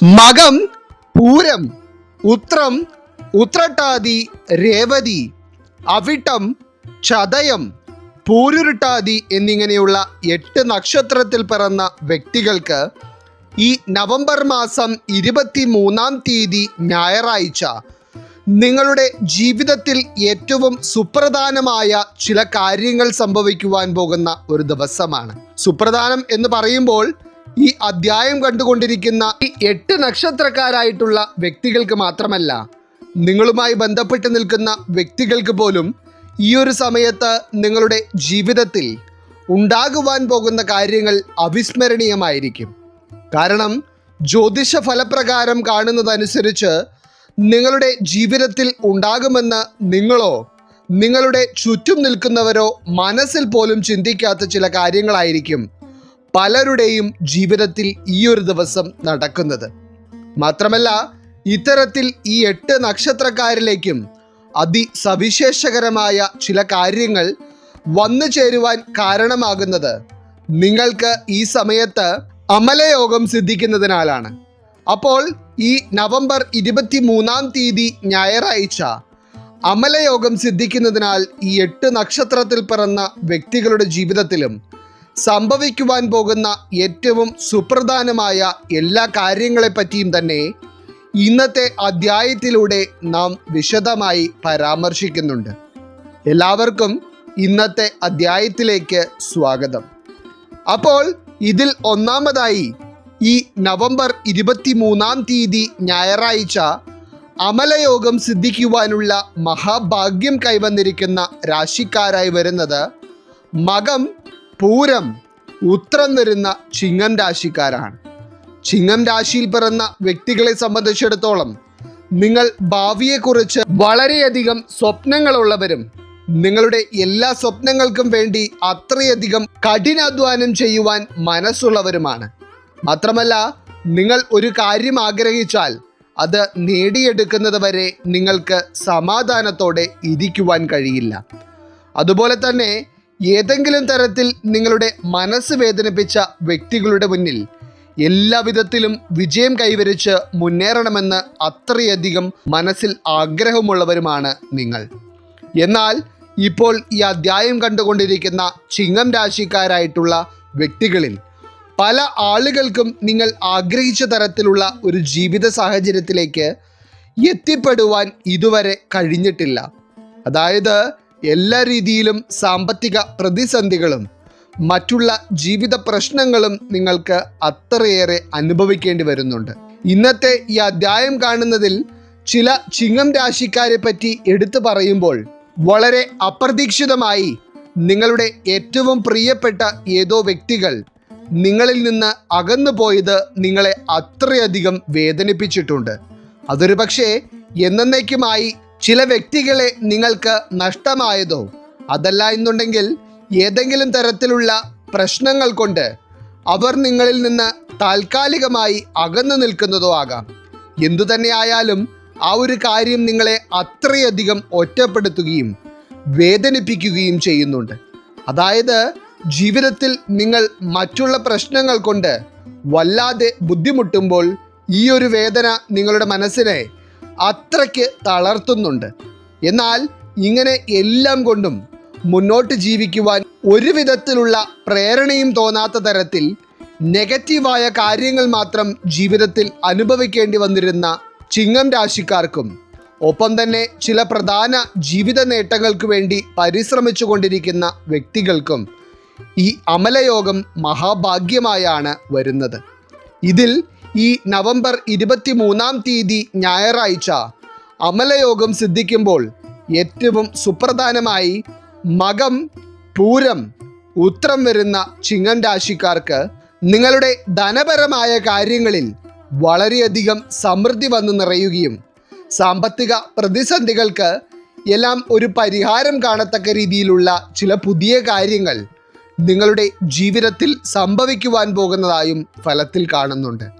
മകം പൂരം ഉത്രം ഉത്രട്ടാതി രേവതി അവിട്ടം ചതയം പൂരുരുട്ടാതി എന്നിങ്ങനെയുള്ള എട്ട് നക്ഷത്രത്തിൽ പിറന്ന വ്യക്തികൾക്ക് ഈ നവംബർ മാസം ഇരുപത്തി മൂന്നാം തീയതി ഞായറാഴ്ച നിങ്ങളുടെ ജീവിതത്തിൽ ഏറ്റവും സുപ്രധാനമായ ചില കാര്യങ്ങൾ സംഭവിക്കുവാൻ പോകുന്ന ഒരു ദിവസമാണ്. സുപ്രധാനം എന്ന് പറയുമ്പോൾ ഈ അധ്യായം കണ്ടുകൊണ്ടിരിക്കുന്ന ഈ എട്ട് നക്ഷത്രക്കാരായിട്ടുള്ള വ്യക്തികൾക്ക് മാത്രമല്ല നിങ്ങളുമായി ബന്ധപ്പെട്ട് നിൽക്കുന്ന വ്യക്തികൾക്ക് പോലും ഈ ഒരു സമയത്ത് നിങ്ങളുടെ ജീവിതത്തിൽ ഉണ്ടാകുവാൻ പോകുന്ന കാര്യങ്ങൾ അവിസ്മരണീയമായിരിക്കും. കാരണം ജ്യോതിഷ ഫലപ്രകാരം കാണുന്നതനുസരിച്ച് നിങ്ങളുടെ ജീവിതത്തിൽ ഉണ്ടാകുമെന്ന് നിങ്ങളോ നിങ്ങളുടെ ചുറ്റും നിൽക്കുന്നവരോ മനസ്സിൽ പോലും ചിന്തിക്കാത്ത ചില കാര്യങ്ങളായിരിക്കും പലരുടെയും ജീവിതത്തിൽ ഈ ഒരു ദിവസം നടക്കുന്നത്. മാത്രമല്ല ഇത്തരത്തിൽ ഈ എട്ട് നക്ഷത്രക്കാരിലേക്കും അതിസവിശേഷകരമായ ചില കാര്യങ്ങൾ വന്നു ചേരുവാൻ കാരണമാകുന്നത് നിങ്ങൾക്ക് ഈ സമയത്ത് അമലയോഗം സിദ്ധിക്കുന്നതിനാലാണ്. അപ്പോൾ ഈ നവംബർ ഇരുപത്തി മൂന്നാം തീയതി ഞായറാഴ്ച അമലയോഗം സിദ്ധിക്കുന്നതിനാൽ ഈ എട്ട് നക്ഷത്രത്തിൽ പിറന്ന വ്യക്തികളുടെ ജീവിതത്തിലും സംഭവിക്കുവാൻ പോകുന്ന ഏറ്റവും സുപ്രധാനമായ എല്ലാ കാര്യങ്ങളെപ്പറ്റിയും തന്നെ ഇന്നത്തെ അധ്യായത്തിലൂടെ നാം വിശദമായി പരാമർശിക്കുന്നുണ്ട്. എല്ലാവർക്കും ഇന്നത്തെ അധ്യായത്തിലേക്ക് സ്വാഗതം. അപ്പോൾ ഇതിൽ ഒന്നാമതായി ഈ നവംബർ ഇരുപത്തി മൂന്നാം തീയതി ഞായറാഴ്ച അമലയോഗം സിദ്ധിക്കുവാനുള്ള മഹാഭാഗ്യം കൈവന്നിരിക്കുന്ന രാശിക്കാരായി വരുന്നത് മകം പൂരം ഉത്തരം വരുന്ന ചിങ്ങം രാശിക്കാരാണ്. ചിങ്ങം രാശിയിൽ പിറന്ന വ്യക്തികളെ സംബന്ധിച്ചിടത്തോളം നിങ്ങൾ ഭാവിയെക്കുറിച്ച് വളരെയധികം സ്വപ്നങ്ങളുള്ളവരും നിങ്ങളുടെ എല്ലാ സ്വപ്നങ്ങൾക്കും വേണ്ടി അത്രയധികം കഠിനാധ്വാനം ചെയ്യുവാൻ മനസ്സുള്ളവരുമാണ്. മാത്രമല്ല നിങ്ങൾ ഒരു കാര്യം ആഗ്രഹിച്ചാൽ അത് നേടിയെടുക്കുന്നത് വരെ നിങ്ങൾക്ക് സമാധാനത്തോടെ ഇരിക്കുവാൻ കഴിയില്ല. അതുപോലെ തന്നെ ഏതെങ്കിലും തരത്തിൽ നിങ്ങളുടെ മനസ്സ് വേദനിപ്പിച്ച വ്യക്തികളുടെ മുന്നിൽ എല്ലാവിധത്തിലും വിജയം കൈവരിച്ച് മുന്നേറണമെന്ന് അത്രയധികം മനസ്സിൽ ആഗ്രഹമുള്ളവരുമാണ് നിങ്ങൾ. എന്നാൽ ഇപ്പോൾ ഈ അധ്യായം കണ്ടുകൊണ്ടിരിക്കുന്ന ചിങ്ങം രാശിക്കാരായിട്ടുള്ള വ്യക്തികളിൽ പല ആളുകൾക്കും നിങ്ങൾ ആഗ്രഹിച്ച തരത്തിലുള്ള ഒരു ജീവിത സാഹചര്യത്തിലേക്ക് എത്തിപ്പെടുവാൻ ഇതുവരെ കഴിഞ്ഞിട്ടില്ല. അതായത് എല്ലാ രീതിയിലും സാമ്പത്തിക പ്രതിസന്ധികളും മറ്റുള്ള ജീവിത പ്രശ്നങ്ങളും നിങ്ങൾക്ക് അത്രയേറെ അനുഭവിക്കേണ്ടി വരുന്നുണ്ട്. ഇന്നത്തെ ഈ അധ്യായം കാണുന്നതിൽ ചില ചിങ്ങം രാശിക്കാരെ പറ്റി എടുത്തു പറയുമ്പോൾ വളരെ അപ്രതീക്ഷിതമായി നിങ്ങളുടെ ഏറ്റവും പ്രിയപ്പെട്ട ഏതോ വ്യക്തികൾ നിങ്ങളിൽ നിന്ന് അകന്നു പോയത് നിങ്ങളെ അത്രയധികം വേദനിപ്പിച്ചിട്ടുണ്ട്. അതൊരു പക്ഷേ എന്നേക്കുമായി ചില വ്യക്തികളെ നിങ്ങൾക്ക് നഷ്ടമായതോ? അതല്ല എന്നുണ്ടെങ്കിൽ ഏതെങ്കിലും തരത്തിലുള്ള പ്രശ്നങ്ങൾ കൊണ്ട് അവർ നിങ്ങളിൽ നിന്ന് താൽക്കാലികമായി അകന്നു നിൽക്കുന്നതോ ആകാം. എന്തു തന്നെയായാലും ആ ഒരു കാര്യം നിങ്ങളെ അത്രയധികം ഒറ്റപ്പെടുത്തുകയും വേദനിപ്പിക്കുകയും ചെയ്യുന്നുണ്ട്. അതായത് ജീവിതത്തിൽ നിങ്ങൾ മറ്റുള്ള പ്രശ്നങ്ങൾ കൊണ്ട് വല്ലാതെ ബുദ്ധിമുട്ടുമ്പോൾ ഈ ഒരു വേദന നിങ്ങളുടെ മനസ്സിനെ അത്രയ്ക്ക് തളർത്തുന്നുണ്ട്. എന്നാൽ ഇങ്ങനെ എല്ലാം കൊണ്ടും മുന്നോട്ട് ജീവിക്കുവാൻ ഒരു വിധത്തിലുള്ള പ്രേരണയും തോന്നാത്ത തരത്തിൽ നെഗറ്റീവായ കാര്യങ്ങൾ മാത്രം ജീവിതത്തിൽ അനുഭവിക്കേണ്ടി വന്നിരുന്ന ചിങ്ങം രാശിക്കാർക്കും ഒപ്പം തന്നെ ചില പ്രധാന ജീവിത നേട്ടങ്ങൾക്ക് വേണ്ടി പരിശ്രമിച്ചു കൊണ്ടിരിക്കുന്ന വ്യക്തികൾക്കും ഈ അമലയോഗം മഹാഭാഗ്യമായാണ് വരുന്നത്. ഇതിൽ ഈ നവംബർ ഇരുപത്തി മൂന്നാം തീയതി ഞായറാഴ്ച അമലയോഗം സിദ്ധിക്കുമ്പോൾ ഏറ്റവും സുപ്രധാനമായി മകം പൂരം ഉത്രം വരുന്ന ചിങ്ങം രാശിക്കാർക്ക് നിങ്ങളുടെ ധനപരമായ കാര്യങ്ങളിൽ വളരെയധികം സമൃദ്ധി വന്നു നിറയുകയും സാമ്പത്തിക പ്രതിസന്ധികൾക്ക് എല്ലാം ഒരു പരിഹാരം കാണത്തക്ക രീതിയിലുള്ള ചില പുതിയ കാര്യങ്ങൾ നിങ്ങളുടെ ജീവിതത്തിൽ സംഭവിക്കുവാൻ പോകുന്നതായും ഫലത്തിൽ കാണുന്നുണ്ട്.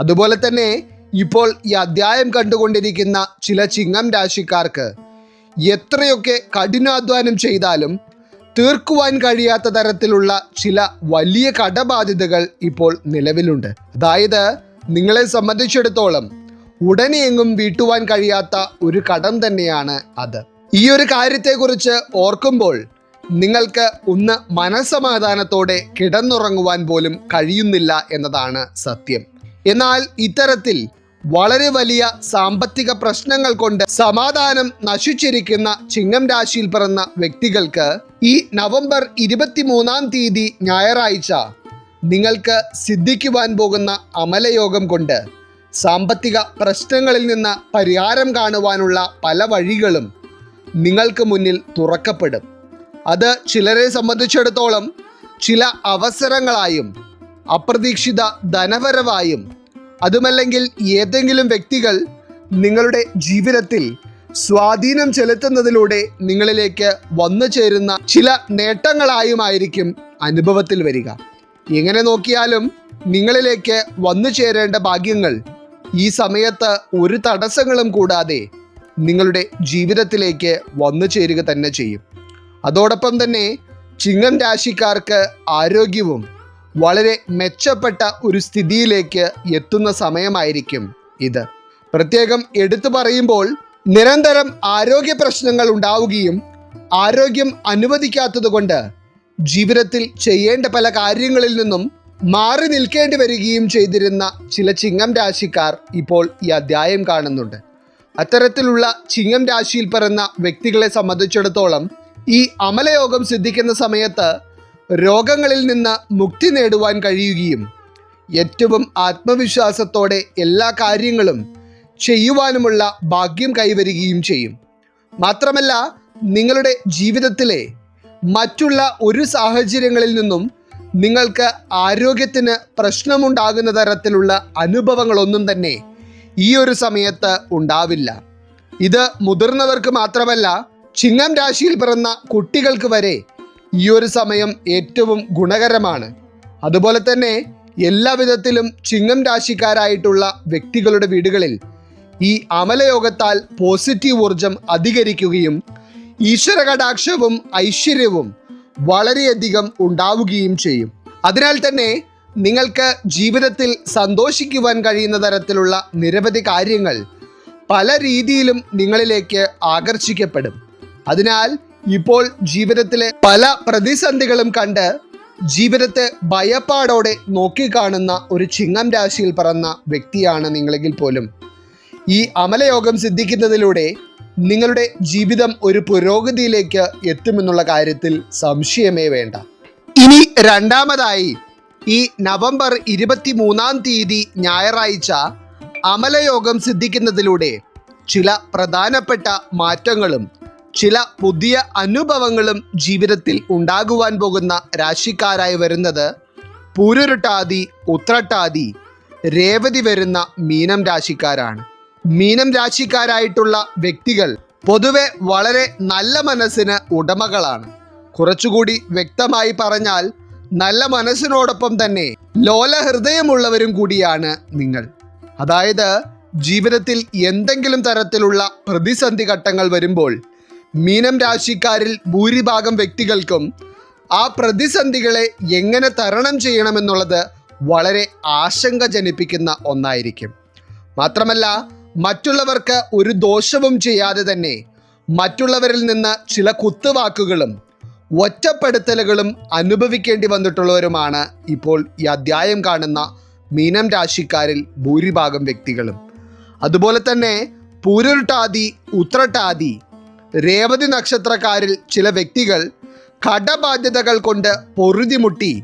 അതുപോലെ തന്നെ ഇപ്പോൾ ഈ അധ്യായം കണ്ടുകൊണ്ടിരിക്കുന്ന ചില ചിങ്ങം രാശിക്കാർക്ക് എത്രയൊക്കെ കഠിനാധ്വാനം ചെയ്താലും തീർക്കുവാൻ കഴിയാത്ത തരത്തിലുള്ള ചില വലിയ കടബാധ്യതകൾ ഇപ്പോൾ നിലവിലുണ്ട്. അതായത് നിങ്ങളെ സംബന്ധിച്ചിടത്തോളം ഉടനെ എങ്ങും വീട്ടുവാൻ കഴിയാത്ത ഒരു കടം തന്നെയാണ് അത്. ഈ ഒരു കാര്യത്തെക്കുറിച്ച് ഓർക്കുമ്പോൾ നിങ്ങൾക്ക് ഒന്ന് മനസമാധാനത്തോടെ കിടന്നുറങ്ങുവാൻ പോലും കഴിയുന്നില്ല എന്നതാണ് സത്യം. എന്നാൽ ഇത്തരത്തിൽ വളരെ വലിയ സാമ്പത്തിക പ്രശ്നങ്ങൾ കൊണ്ട് സമാധാനം നശിച്ചിരിക്കുന്ന ചിങ്ങം രാശിയിൽ പിറന്ന വ്യക്തികൾക്ക് ഈ നവംബർ ഇരുപത്തിമൂന്നാം തീയതി ഞായറാഴ്ച നിങ്ങൾക്ക് സിദ്ധിക്കുവാൻ പോകുന്ന അമലയോഗം കൊണ്ട് സാമ്പത്തിക പ്രശ്നങ്ങളിൽ നിന്ന് പരിഹാരം കാണുവാനുള്ള പല വഴികളും നിങ്ങൾക്ക് മുന്നിൽ തുറക്കപ്പെടും. അത് ചിലരെ സംബന്ധിച്ചിടത്തോളം ചില അവസരങ്ങളായും അപ്രതീക്ഷിത ധനപരമായും അതുമല്ലെങ്കിൽ ഏതെങ്കിലും വ്യക്തികൾ നിങ്ങളുടെ ജീവിതത്തിൽ സ്വാധീനം ചെലുത്തുന്നതിലൂടെ നിങ്ങളിലേക്ക് വന്നു ചേരുന്ന ചില നേട്ടങ്ങളായുമായിരിക്കും അനുഭവത്തിൽ വരിക. എങ്ങനെ നോക്കിയാലും നിങ്ങളിലേക്ക് വന്നു ചേരേണ്ട ഭാഗ്യങ്ങൾ ഈ സമയത്ത് ഒരു തടസ്സങ്ങളും കൂടാതെ നിങ്ങളുടെ ജീവിതത്തിലേക്ക് വന്നു ചേരുക തന്നെ ചെയ്യും. അതോടൊപ്പം തന്നെ ചിങ്ങം രാശിക്കാർക്ക് ആരോഗ്യവും വളരെ മെച്ചപ്പെട്ട ഒരു സ്ഥിതിയിലേക്ക് എത്തുന്ന സമയമായിരിക്കും ഇത്. പ്രത്യേകം എടുത്തു പറയുമ്പോൾ നിരന്തരം ആരോഗ്യ പ്രശ്നങ്ങൾ ഉണ്ടാവുകയും ആരോഗ്യം അനുവദിക്കാത്തതുകൊണ്ട് ജീവിതത്തിൽ ചെയ്യേണ്ട പല കാര്യങ്ങളിൽ നിന്നും മാറി നിൽക്കേണ്ടി വരികയും ചെയ്തിരുന്ന ചില ചിങ്ങം രാശിക്കാർ ഇപ്പോൾ ഈ അധ്യായം കാണുന്നുണ്ട്. അത്തരത്തിലുള്ള ചിങ്ങം രാശിയിൽ പിറന്ന വ്യക്തികളെ സംബന്ധിച്ചിടത്തോളം ഈ അമലയോഗം സിദ്ധിക്കുന്ന സമയത്ത് രോഗങ്ങളിൽ നിന്ന് മുക്തി നേടുവാൻ കഴിയുകയും ഏറ്റവും ആത്മവിശ്വാസത്തോടെ എല്ലാ കാര്യങ്ങളും ചെയ്യുവാനുമുള്ള ഭാഗ്യം കൈവരികയും ചെയ്യും. മാത്രമല്ല നിങ്ങളുടെ ജീവിതത്തിലെ മറ്റുള്ള ഒരു സാഹചര്യങ്ങളിൽ നിന്നും നിങ്ങൾക്ക് ആരോഗ്യത്തിന് പ്രശ്നമുണ്ടാകുന്ന തരത്തിലുള്ള അനുഭവങ്ങളൊന്നും തന്നെ ഈ ഒരു സമയത്ത് ഉണ്ടാവില്ല. ഇത് മുതിർന്നവർക്ക് മാത്രമല്ല ചിങ്ങം രാശിയിൽ പിറന്ന കുട്ടികൾക്ക് വരെ ഈ ഒരു സമയം ഏറ്റവും ഗുണകരമാണ്. അതുപോലെ തന്നെ എല്ലാ വിധത്തിലും ചിങ്ങം രാശിക്കാരായിട്ടുള്ള വ്യക്തികളുടെ വീടുകളിൽ ഈ അമലയോഗത്താൽ പോസിറ്റീവ് ഊർജം അധികരിക്കുകയും ഈശ്വര കടാക്ഷവും ഐശ്വര്യവും വളരെയധികം ഉണ്ടാവുകയും ചെയ്യും. അതിനാൽ തന്നെ നിങ്ങൾക്ക് ജീവിതത്തിൽ സന്തോഷിക്കുവാൻ കഴിയുന്ന തരത്തിലുള്ള നിരവധി കാര്യങ്ങൾ പല രീതിയിലും നിങ്ങളിലേക്ക് ആകർഷിക്കപ്പെടും. അതിനാൽ ഇപ്പോൾ ജീവിതത്തിലെ പല പ്രതിസന്ധികളും കണ്ട് ജീവിതത്തെ ഭയപ്പാടോടെ നോക്കിക്കാണുന്ന ഒരു ചിങ്ങം രാശിയിൽ പറന്ന വ്യക്തിയാണ് നിങ്ങളെങ്കിൽ പോലും. ഈ അമലയോഗം സിദ്ധിക്കുന്നതിലൂടെ നിങ്ങളുടെ ജീവിതം ഒരു പുരോഗതിയിലേക്ക് എത്തുമെന്നുള്ള കാര്യത്തിൽ സംശയമേ വേണ്ട. ഇനി രണ്ടാമതായി ഈ നവംബർ ഇരുപത്തി മൂന്നാം തീയതി ഞായറാഴ്ച അമലയോഗം സിദ്ധിക്കുന്നതിലൂടെ ചില പ്രധാനപ്പെട്ട മാറ്റങ്ങളും ചില പുതിയ അനുഭവങ്ങളും ജീവിതത്തിൽ ഉണ്ടാകുവാൻ പോകുന്ന രാശിക്കാരായി വരുന്നത് പുരുരുട്ടാതി ഉത്രട്ടാതി രേവതി വരുന്ന മീനം രാശിക്കാരാണ്. മീനം രാശിക്കാരായിട്ടുള്ള വ്യക്തികൾ പൊതുവെ വളരെ നല്ല മനസ്സിന് ഉടമകളാണ്. കുറച്ചുകൂടി വ്യക്തമായി പറഞ്ഞാൽ നല്ല മനസ്സിനോടൊപ്പം തന്നെ ലോല ഹൃദയമുള്ളവരും കൂടിയാണ് നിങ്ങൾ. അതായത് ജീവിതത്തിൽ എന്തെങ്കിലും തരത്തിലുള്ള പ്രതിസന്ധി ഘട്ടങ്ങൾ വരുമ്പോൾ മീനം രാശിക്കാരിൽ ഭൂരിഭാഗം വ്യക്തികൾക്കും ആ പ്രതിസന്ധികളെ എങ്ങനെ തരണം ചെയ്യണമെന്നുള്ളത് വളരെ ആശങ്ക ജനിപ്പിക്കുന്ന ഒന്നായിരിക്കും. മാത്രമല്ല മറ്റുള്ളവർക്ക് ഒരു ദോഷവും ചെയ്യാതെ തന്നെ മറ്റുള്ളവരിൽ നിന്ന് ചില കുത്തുവാക്കുകളും ഒറ്റപ്പെടുത്തലുകളും അനുഭവിക്കേണ്ടി വന്നിട്ടുള്ളവരുമാണ് ഇപ്പോൾ ഈ അധ്യായം കാണുന്ന മീനം രാശിക്കാരിൽ ഭൂരിഭാഗം വ്യക്തികളും. അതുപോലെ തന്നെ പൂരുരുട്ടാതി ഉത്രട്ടാതി രേവതി നക്ഷത്രക്കാരിൽ ചില വ്യക്തികൾ കടബാധ്യതകൾ കൊണ്ട് പൊറുതിമുട്ടി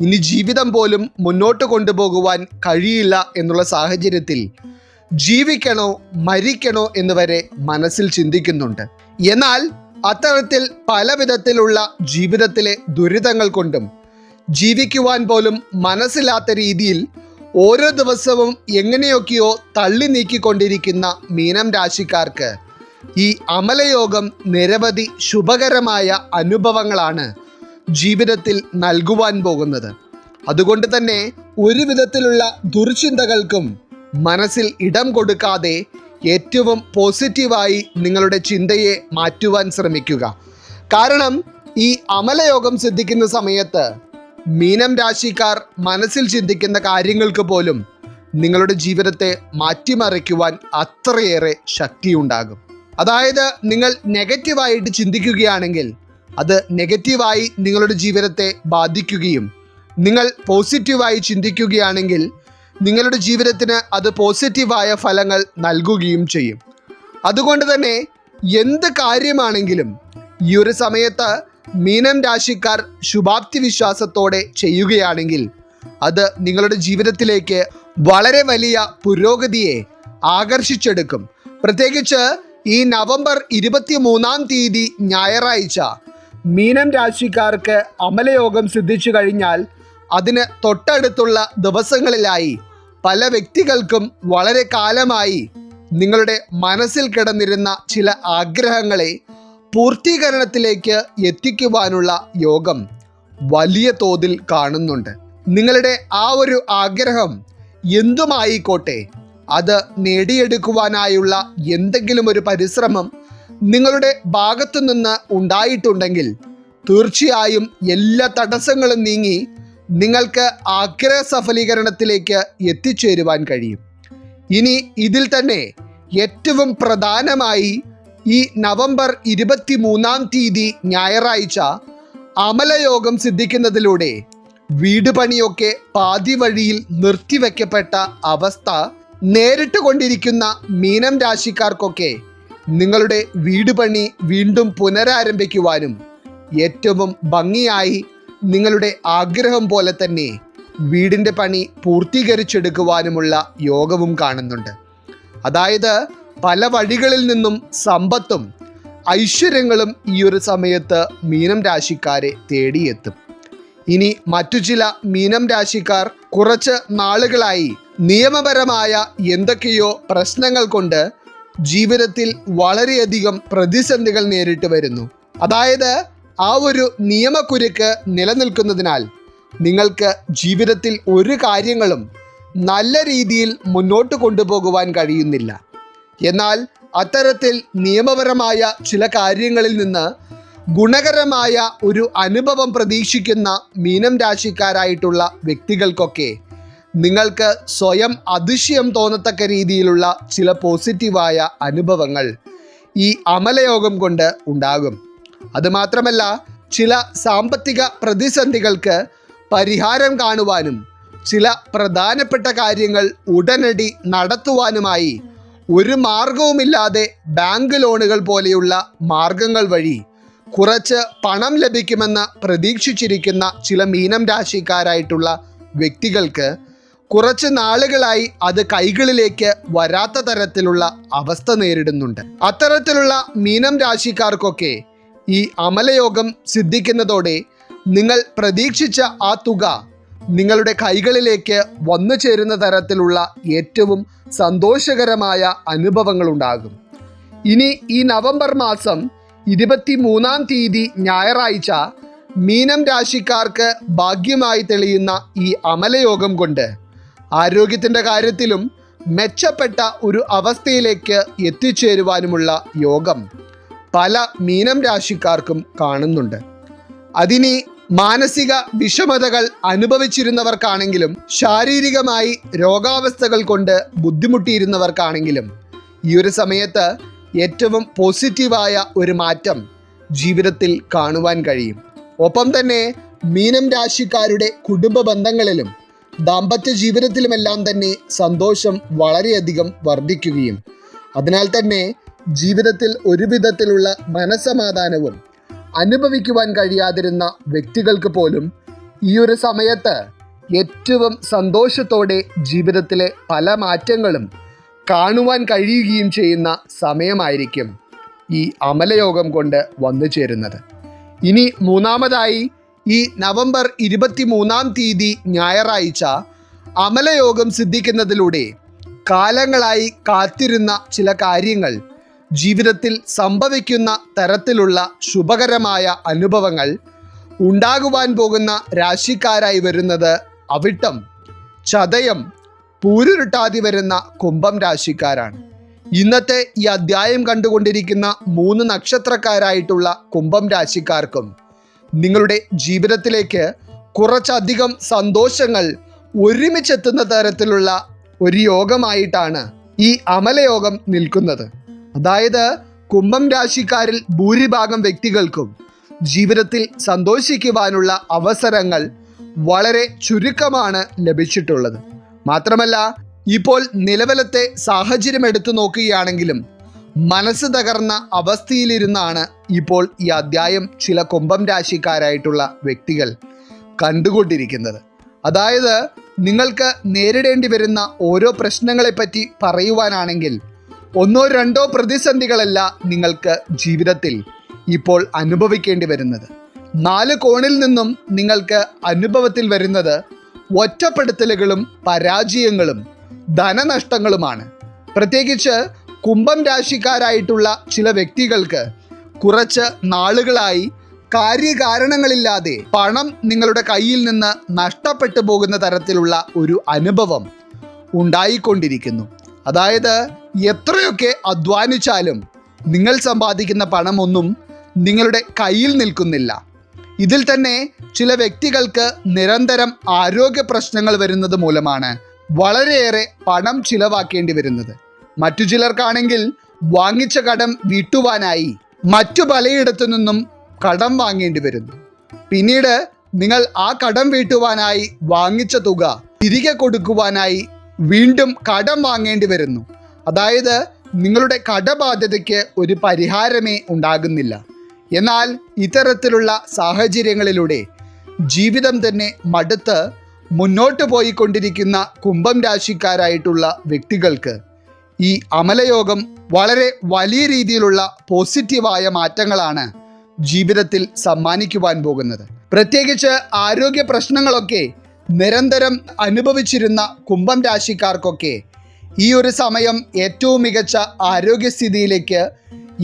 ഇനി ജീവിതം പോലും മുന്നോട്ട് കൊണ്ടുപോകുവാൻ കഴിയില്ല എന്നുള്ള സാഹചര്യത്തിൽ ജീവിക്കണോ മരിക്കണോ എന്ന് വരെ മനസ്സിൽ ചിന്തിക്കുന്നുണ്ട്. എന്നാൽ അത്തരത്തിൽ പല വിധത്തിലുള്ള ജീവിതത്തിലെ ദുരിതങ്ങൾ കൊണ്ടും ജീവിക്കുവാൻ പോലും മനസ്സിലാത്ത രീതിയിൽ ഓരോ ദിവസവും എങ്ങനെയൊക്കെയോ തള്ളി നീക്കിക്കൊണ്ടിരിക്കുന്ന മീനം രാശിക്കാർക്ക് ഈ അമലയോഗം നിരവധി ശുഭകരമായ അനുഭവങ്ങളാണ് ജീവിതത്തിൽ നൽകുവാൻ പോകുന്നത്. അതുകൊണ്ട് തന്നെ ഒരു വിധത്തിലുള്ള ദുർചിന്തകൾക്കും മനസ്സിൽ ഇടം കൊടുക്കാതെ ഏറ്റവും പോസിറ്റീവായി നിങ്ങളുടെ ചിന്തയെ മാറ്റുവാൻ ശ്രമിക്കുക. കാരണം ഈ അമലയോഗം സിദ്ധിക്കുന്ന സമയത്ത് മീനം രാശിക്കാർ മനസ്സിൽ ചിന്തിക്കുന്ന കാര്യങ്ങൾക്ക് പോലും നിങ്ങളുടെ ജീവിതത്തെ മാറ്റിമറിക്കുവാൻ അത്രയേറെ ശക്തിയുണ്ടാകും. അതായത് നിങ്ങൾ നെഗറ്റീവായിട്ട് ചിന്തിക്കുകയാണെങ്കിൽ അത് നെഗറ്റീവായി നിങ്ങളുടെ ജീവിതത്തെ ബാധിക്കുകയും നിങ്ങൾ പോസിറ്റീവായി ചിന്തിക്കുകയാണെങ്കിൽ നിങ്ങളുടെ ജീവിതത്തിന് അത് പോസിറ്റീവായ ഫലങ്ങൾ നൽകുകയും ചെയ്യും. അതുകൊണ്ട് തന്നെ എന്ത് കാര്യമാണെങ്കിലും ഈ ഒരു സമയത്ത് മീനം രാശിക്കാർ ശുഭാപ്തി വിശ്വാസത്തോടെ ചെയ്യുകയാണെങ്കിൽ അത് നിങ്ങളുടെ ജീവിതത്തിലേക്ക് വളരെ വലിയ പുരോഗതിയെ ആകർഷിച്ചെടുക്കും. പ്രത്യേകിച്ച് ഈ നവംബർ ഇരുപത്തി മൂന്നാം തീയതി ഞായറാഴ്ച മീനം രാശിക്കാർക്ക് അമലയോഗം സിദ്ധിച്ചു കഴിഞ്ഞാൽ അതിന് തൊട്ടടുത്തുള്ള ദിവസങ്ങളിലായി പല വ്യക്തികൾക്കും വളരെ കാലമായി നിങ്ങളുടെ മനസ്സിൽ കിടന്നിരുന്ന ചില ആഗ്രഹങ്ങളെ പൂർത്തീകരണത്തിലേക്ക് എത്തിക്കുവാനുള്ള യോഗം വലിയ തോതിൽ കാണുന്നുണ്ട്. നിങ്ങളുടെ ആ ഒരു ആഗ്രഹം എന്തുമായിക്കോട്ടെ? അത് നേടിയെടുക്കുവാനായുള്ള എന്തെങ്കിലും ഒരു പരിശ്രമം നിങ്ങളുടെ ഭാഗത്തു നിന്ന് ഉണ്ടായിട്ടുണ്ടെങ്കിൽ തീർച്ചയായും എല്ലാ തടസ്സങ്ങളും നീങ്ങി നിങ്ങൾക്ക് ആഗ്രഹ സഫലീകരണത്തിലേക്ക് എത്തിച്ചേരുവാൻ കഴിയും. ഇനി ഇതിൽ തന്നെ ഏറ്റവും പ്രധാനമായി ഈ നവംബർ ഇരുപത്തി മൂന്നാം തീയതി ഞായറാഴ്ച അമലയോഗം സിദ്ധിക്കുന്നതിലൂടെ വീട് പണിയൊക്കെ പാതി വഴിയിൽ നിർത്തിവെക്കപ്പെട്ട അവസ്ഥ നേരിട്ട് കൊണ്ടിരിക്കുന്ന മീനം രാശിക്കാർക്കൊക്കെ നിങ്ങളുടെ വീട് പണി വീണ്ടും പുനരാരംഭിക്കുവാനും ഏറ്റവും ഭംഗിയായി നിങ്ങളുടെ ആഗ്രഹം പോലെ തന്നെ വീടിന്റെ പണി പൂർത്തീകരിച്ചെടുക്കുവാനുമുള്ള യോഗവും കാണുന്നുണ്ട്. അതായത് പല വഴികളിൽ നിന്നും സമ്പത്തും ഐശ്വര്യങ്ങളും ഈ ഒരു സമയത്ത് മീനം രാശിക്കാരെ തേടിയെത്തും. ഇനി മറ്റു ചില മീനം രാശിക്കാർ കുറച്ച് നാളുകളായി നിയമപരമായ എന്തൊക്കെയോ പ്രശ്നങ്ങൾ കൊണ്ട് ജീവിതത്തിൽ വളരെയധികം പ്രതിസന്ധികൾ നേരിട്ട് വരുന്നു. അതായത് ആ ഒരു നിയമക്കുരുക്ക് നിലനിൽക്കുന്നതിനാൽ നിങ്ങൾക്ക് ജീവിതത്തിൽ ഒരു കാര്യങ്ങളും നല്ല രീതിയിൽ മുന്നോട്ട് കൊണ്ടുപോകുവാൻ കഴിയുന്നില്ല. എന്നാൽ അത്തരത്തിൽ നിയമപരമായ ചില കാര്യങ്ങളിൽ നിന്ന് ഗുണകരമായ ഒരു അനുഭവം പ്രതീക്ഷിക്കുന്ന മീനം രാശിക്കാരായിട്ടുള്ള വ്യക്തികൾക്കൊക്കെ നിങ്ങൾക്ക് സ്വയം അതിശയം തോന്നത്തക്ക രീതിയിലുള്ള ചില പോസിറ്റീവായ അനുഭവങ്ങൾ ഈ അമലയോഗം കൊണ്ട് ഉണ്ടാകും. അതുമാത്രമല്ല ചില സാമ്പത്തിക പ്രതിസന്ധികൾക്ക് പരിഹാരം കാണുവാനും ചില പ്രധാനപ്പെട്ട കാര്യങ്ങൾ ഉടനടി നടത്തുവാനുമായി ഒരു മാർഗവുമില്ലാതെ ബാങ്ക് ലോണുകൾ പോലെയുള്ള മാർഗങ്ങൾ വഴി കുറച്ച് പണം ലഭിക്കുമെന്ന് പ്രതീക്ഷിച്ചിരിക്കുന്ന ചില മീനം രാശിക്കാരായിട്ടുള്ള വ്യക്തികൾക്ക് കുറച്ച് നാളുകളായി അത് കൈകളിലേക്ക് വരാത്ത തരത്തിലുള്ള അവസ്ഥ നേരിടുന്നുണ്ട്. അത്തരത്തിലുള്ള മീനം രാശിക്കാർക്കൊക്കെ ഈ അമലയോഗം സിദ്ധിക്കുന്നതോടെ നിങ്ങൾ പ്രതീക്ഷിച്ച ആ തുക നിങ്ങളുടെ കൈകളിലേക്ക് വന്നു ചേരുന്ന തരത്തിലുള്ള ഏറ്റവും സന്തോഷകരമായ അനുഭവങ്ങൾ ഉണ്ടാകും ഇനി ഈ നവംബർ മാസം ഇരുപത്തി മൂന്നാം തീയതി ഞായറാഴ്ച മീനം രാശിക്കാർക്ക് ഭാഗ്യമായി തെളിയുന്ന ഈ അമലയോഗം കൊണ്ട് ആരോഗ്യത്തിന്റെ കാര്യത്തിലും മെച്ചപ്പെട്ട ഒരു അവസ്ഥയിലേക്ക് എത്തിച്ചേരുവാനുമുള്ള യോഗം പല മീനം രാശിക്കാർക്കും കാണുന്നുണ്ട്. അതിനി മാനസിക വിഷമതകൾ അനുഭവിച്ചിരുന്നവർക്കാണെങ്കിലും ശാരീരികമായി രോഗാവസ്ഥകൾ കൊണ്ട് ബുദ്ധിമുട്ടിയിരുന്നവർക്കാണെങ്കിലും ഈ ഒരു സമയത്ത് ഏറ്റവും പോസിറ്റീവായ ഒരു മാറ്റം ജീവിതത്തിൽ കാണുവാൻ കഴിയും. ഒപ്പം തന്നെ മീനം രാശിക്കാരുടെ കുടുംബ ബന്ധങ്ങളിലും ദാമ്പത്യ ജീവിതത്തിലുമെല്ലാം തന്നെ സന്തോഷം വളരെയധികം വർദ്ധിക്കുകയും. അതിനാൽ തന്നെ ജീവിതത്തിൽ ഒരു വിധത്തിലുള്ള മനസമാധാനവും അനുഭവിക്കുവാൻ കഴിയാതിരുന്ന വ്യക്തികൾക്ക് പോലും ഈ ഒരു സമയത്ത് ഏറ്റവും സന്തോഷത്തോടെ ജീവിതത്തിലെ പല മാറ്റങ്ങളും കാണുവാൻ കഴിയുകയും ചെയ്യുന്ന സമയമായിരിക്കും ഈ അമലയോഗം കൊണ്ട് വന്നു ചേരുന്നത് ഇനി മൂന്നാമതായി ഈ നവംബർ ഇരുപത്തി മൂന്നാം തീയതി ഞായറാഴ്ച അമലയോഗം സിദ്ധിക്കുന്നതിലൂടെ കാലങ്ങളായി കാത്തിരുന്ന ചില കാര്യങ്ങൾ ജീവിതത്തിൽ സംഭവിക്കുന്ന തരത്തിലുള്ള ശുഭകരമായ അനുഭവങ്ങൾ ഉണ്ടാകുവാൻ പോകുന്ന രാശിക്കാരായി വരുന്നത് അവിട്ടം ചതയം പൂരുരുട്ടാതി വരുന്ന കുംഭം രാശിക്കാരാണ്. ഇന്നത്തെ ഈ അധ്യായം കണ്ടുകൊണ്ടിരിക്കുന്ന മൂന്ന് നക്ഷത്രക്കാരായിട്ടുള്ള കുംഭം രാശിക്കാർക്കും നിങ്ങളുടെ ജീവിതത്തിലേക്ക് കുറച്ചധികം സന്തോഷങ്ങൾ ഒരുമിച്ചെത്തുന്ന തരത്തിലുള്ള ഒരു യോഗമായിട്ടാണ് ഈ അമലയോഗം നിൽക്കുന്നത്. അതായത് കുംഭം രാശിക്കാരിൽ ഭൂരിഭാഗം വ്യക്തികൾക്കും ജീവിതത്തിൽ സന്തോഷിക്കുവാനുള്ള അവസരങ്ങൾ വളരെ ചുരുക്കമാണ് ലഭിച്ചിട്ടുള്ളത്. മാത്രമല്ല ഇപ്പോൾ നിലവിലത്തെ സാഹചര്യം എടുത്തു നോക്കുകയാണെങ്കിലും മനസ്സ് തകർന്ന അവസ്ഥയിലിരുന്നാണ് ഇപ്പോൾ ഈ അധ്യായം ചില കുംഭം രാശിക്കാരായിട്ടുള്ള വ്യക്തികൾ കണ്ടുകൊണ്ടിരിക്കുന്നത്. അതായത് നിങ്ങൾക്ക് നേരിടേണ്ടി വരുന്ന ഓരോ പ്രശ്നങ്ങളെപ്പറ്റി പറയുവാനാണെങ്കിൽ ഒന്നോ രണ്ടോ പ്രതിസന്ധികളല്ല നിങ്ങൾക്ക് ജീവിതത്തിൽ ഇപ്പോൾ അനുഭവിക്കേണ്ടി വരുന്നത്. നാല് കോണിൽ നിന്നും നിങ്ങൾക്ക് അനുഭവത്തിൽ വരുന്നത് ഒറ്റപ്പെടുത്തലുകളും പരാജയങ്ങളും ധനനഷ്ടങ്ങളുമാണ്. പ്രത്യേകിച്ച് കുംഭം രാശിക്കാരായിട്ടുള്ള ചില വ്യക്തികൾക്ക് കുറച്ച് നാളുകളായി കാര്യകാരണങ്ങളില്ലാതെ പണം നിങ്ങളുടെ കയ്യിൽ നിന്ന് നഷ്ടപ്പെട്ടു പോകുന്ന തരത്തിലുള്ള ഒരു അനുഭവം ഉണ്ടായിക്കൊണ്ടിരിക്കുന്നു. അതായത് എത്രയൊക്കെ അധ്വാനിച്ചാലും നിങ്ങൾ സമ്പാദിക്കുന്ന പണമൊന്നും നിങ്ങളുടെ കയ്യിൽ നിൽക്കുന്നില്ല. ഇതിൽ തന്നെ ചില വ്യക്തികൾക്ക് നിരന്തരം ആരോഗ്യ പ്രശ്നങ്ങൾ വരുന്നത് മൂലമാണ് വളരെയേറെ പണം ചിലവാക്കേണ്ടി വരുന്നത്. മറ്റു ചിലർക്കാണെങ്കിൽ വാങ്ങിച്ച കടം വീട്ടുവാനായി മറ്റു പലയിടത്തു നിന്നും കടം വാങ്ങേണ്ടി വരുന്നു. പിന്നീട് നിങ്ങൾ ആ കടം വീട്ടുവാനായി വാങ്ങിച്ച തുക തിരികെ കൊടുക്കുവാനായി വീണ്ടും കടം വാങ്ങേണ്ടി വരുന്നു. അതായത് നിങ്ങളുടെ കടബാധ്യതയ്ക്ക് ഒരു പരിഹാരമേ ഉണ്ടാകുന്നില്ല. എന്നാൽ ഇത്തരത്തിലുള്ള സാഹചര്യങ്ങളിലൂടെ ജീവിതം തന്നെ മടുത്ത് മുന്നോട്ട് പോയിക്കൊണ്ടിരിക്കുന്ന കുംഭം രാശിക്കാരായിട്ടുള്ള വ്യക്തികൾക്ക് ഈ അമലയോഗം വളരെ വലിയ രീതിയിലുള്ള പോസിറ്റീവായ മാറ്റങ്ങളാണ് ജീവിതത്തിൽ സമ്മാനിക്കുവാൻ പോകുന്നത്. പ്രത്യേകിച്ച് ആരോഗ്യ പ്രശ്നങ്ങളൊക്കെ നിരന്തരം അനുഭവിച്ചിരുന്ന കുംഭം രാശിക്കാർക്കൊക്കെ ഈ ഒരു സമയം ഏറ്റവും മികച്ച ആരോഗ്യസ്ഥിതിയിലേക്ക്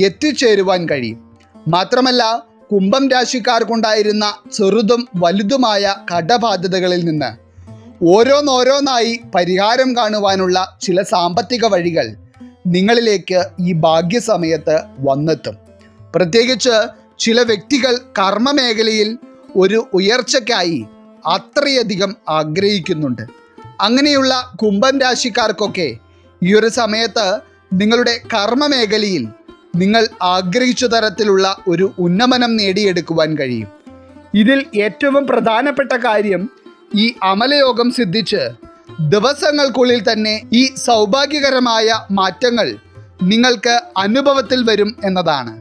എത്തിച്ചേരുവാൻ കഴിയും. മാത്രമല്ല കുംഭം രാശിക്കാർക്കുണ്ടായിരുന്ന ചെറുതും വലുതുമായ കടബാധ്യതകളിൽ നിന്ന് ഓരോന്നോരോന്നായി പരിഹാരം കാണുവാനുള്ള ചില സാമ്പത്തിക വഴികൾ നിങ്ങളിലേക്ക് ഈ ഭാഗ്യസമയത്ത് വന്നെത്തും. പ്രത്യേകിച്ച് ചില വ്യക്തികൾ കർമ്മമേഖലയിൽ ഒരു ഉയർച്ചയ്ക്കായി അത്രയധികം ആഗ്രഹിക്കുന്നുണ്ട്. അങ്ങനെയുള്ള കുംഭം രാശിക്കാർക്കൊക്കെ ഈ ഒരു സമയത്ത് നിങ്ങളുടെ കർമ്മമേഖലയിൽ നിങ്ങൾ ആഗ്രഹിച്ച തരത്തിലുള്ള ഒരു ഉന്നമനം നേടിയെടുക്കുവാൻ കഴിയും. ഇതിൽ ഏറ്റവും പ്രധാനപ്പെട്ട കാര്യം ഈ അമലയോഗം സിദ്ധിച്ച് ദിവസങ്ങൾക്കുള്ളിൽ തന്നെ ഈ സൗഭാഗ്യകരമായ മാറ്റങ്ങൾ നിങ്ങൾക്ക് അനുഭവത്തിൽ വരും എന്നതാണ്.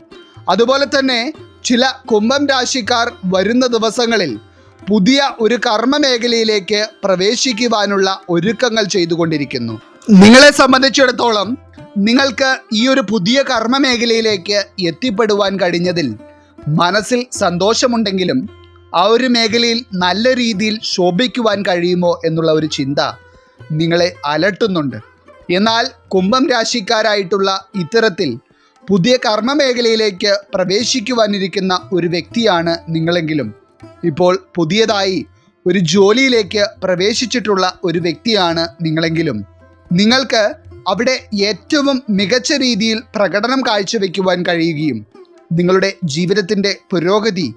അതുപോലെ തന്നെ ചില കുംഭം രാശിക്കാർ വരുന്ന ദിവസങ്ങളിൽ പുതിയ ഒരു കർമ്മ മേഖലയിലേക്ക് പ്രവേശിക്കുവാനുള്ള ഒരുക്കങ്ങൾ ചെയ്തുകൊണ്ടിരിക്കുന്നു. നിങ്ങളെ സംബന്ധിച്ചിടത്തോളം നിങ്ങൾക്ക് ഈ ഒരു പുതിയ കർമ്മ മേഖലയിലേക്ക് എത്തിപ്പെടുവാൻ കഴിഞ്ഞതിൽ മനസ്സിൽ സന്തോഷമുണ്ടെങ്കിലും ആ ഒരു മേഖലയിൽ നല്ല രീതിയിൽ ശോഭിക്കുവാൻ കഴിയുമോ എന്നുള്ള ഒരു ചിന്ത നിങ്ങളെ അലട്ടുന്നുണ്ട്. എന്നാൽ കുംഭം രാശിക്കാരായിട്ടുള്ള ഇത്തരത്തിൽ പുതിയ കർമ്മ മേഖലയിലേക്ക് പ്രവേശിക്കുവാനിരിക്കുന്ന ഒരു വ്യക്തിയാണ് നിങ്ങളെങ്കിലും. ഇപ്പോൾ പുതിയതായി ഒരു ജോലിയിലേക്ക് പ്രവേശിച്ചിട്ടുള്ള ഒരു വ്യക്തിയാണ് നിങ്ങളെങ്കിലും. നിങ്ങൾക്ക് അവിടെ ഏറ്റവും മികച്ച രീതിയിൽ പ്രകടനം കാഴ്ചവെക്കുവാൻ കഴിയുകയും നിങ്ങളുടെ ജീവിതത്തിന്റെ പുരോഗതി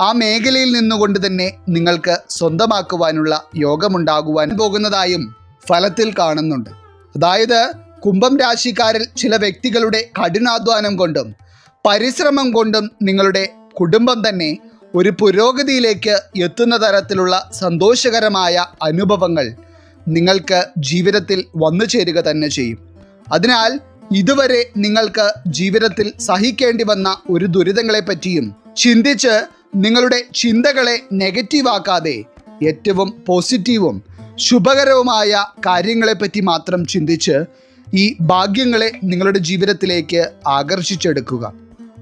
ആ മേഖലയിൽ നിന്നുകൊണ്ട് തന്നെ നിങ്ങൾക്ക് സ്വന്തമാക്കുവാനുള്ള യോഗമുണ്ടാകുവാൻ പോകുന്നതായും ഫലത്തിൽ കാണുന്നുണ്ട്. അതായത് കുംഭം രാശിക്കാരിൽ ചില വ്യക്തികളുടെ കഠിനാധ്വാനം കൊണ്ടും പരിശ്രമം കൊണ്ടും നിങ്ങളുടെ കുടുംബം തന്നെ ഒരു പുരോഗതിയിലേക്ക് എത്തുന്ന തരത്തിലുള്ള സന്തോഷകരമായ അനുഭവങ്ങൾ നിങ്ങൾക്ക് ജീവിതത്തിൽ വന്നു ചേരുക തന്നെ ചെയ്യും. അതിനാൽ ഇതുവരെ നിങ്ങൾക്ക് ജീവിതത്തിൽ സഹിക്കേണ്ടി വന്ന ഒരു ദുരിതങ്ങളെപ്പറ്റിയും ചിന്തിച്ച് നിങ്ങളുടെ ചിന്തകളെ നെഗറ്റീവാക്കാതെ ഏറ്റവും പോസിറ്റീവും ശുഭകരവുമായ കാര്യങ്ങളെപ്പറ്റി മാത്രം ചിന്തിച്ച് ഈ ഭാഗ്യങ്ങളെ നിങ്ങളുടെ ജീവിതത്തിലേക്ക് ആകർഷിച്ചെടുക്കുക.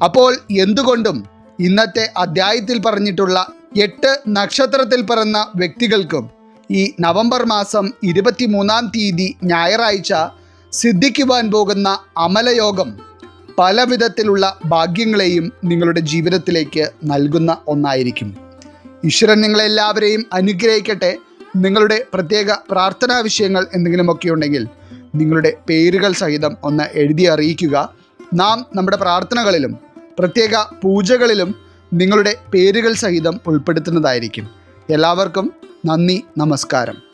അപ്പോൾ എന്തുകൊണ്ടും ഇന്നത്തെ അധ്യായത്തിൽ പറഞ്ഞിട്ടുള്ള എട്ട് നക്ഷത്രത്തിൽ പിറന്ന വ്യക്തികൾക്കും ഈ നവംബർ മാസം ഇരുപത്തിമൂന്നാം തീയതി ഞായറാഴ്ച സിദ്ധിക്കുവാൻ പോകുന്ന അമലയോഗം പല വിധത്തിലുള്ള ഭാഗ്യങ്ങളെയും നിങ്ങളുടെ ജീവിതത്തിലേക്ക് നൽകുന്ന ഒന്നായിരിക്കും. ഈശ്വരൻ നിങ്ങളെല്ലാവരെയും അനുഗ്രഹിക്കട്ടെ. നിങ്ങളുടെ പ്രത്യേക പ്രാർത്ഥനാ വിഷയങ്ങൾ എന്തെങ്കിലുമൊക്കെ ഉണ്ടെങ്കിൽ നിങ്ങളുടെ പേരുകൾ സഹിതം ഒന്ന് എഴുതി അറിയിക്കുക. നാം നമ്മുടെ പ്രാർത്ഥനകളിലും പ്രത്യേക പൂജകളിലും നിങ്ങളുടെ പേരുകൾ സഹിതം ഉൾപ്പെടുത്തുന്നതായിരിക്കും. എല്ലാവർക്കും നന്ദി നമസ്കാരം.